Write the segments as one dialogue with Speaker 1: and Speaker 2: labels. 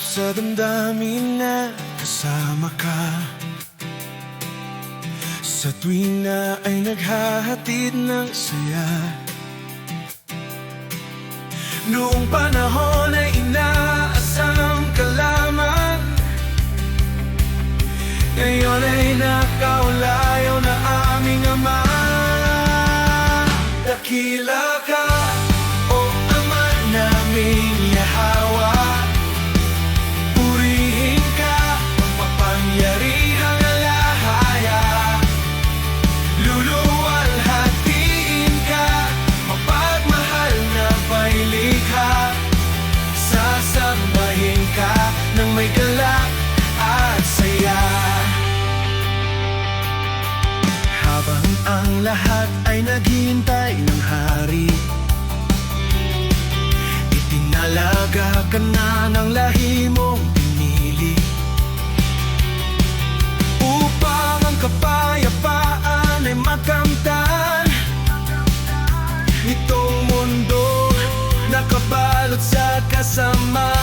Speaker 1: sa damdamin na kasama ka. Sa tuwing na ay naghahatid ng saya. Noong panahon ay inaasam ka lamang. Ngayon ay nakaulayo na aming ama lahat ay naghihintay ng hari. Itinalaga ka na ng lahi mong pinili. Upang ang kapayapaan ay makamtan. Itong mundo nakabalot sa kasamaan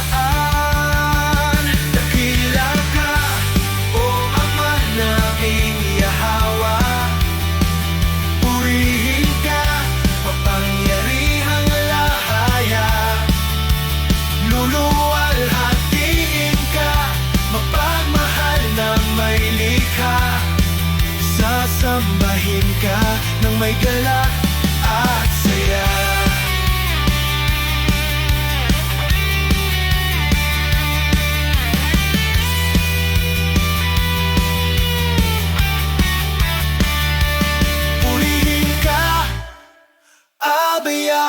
Speaker 1: Abaya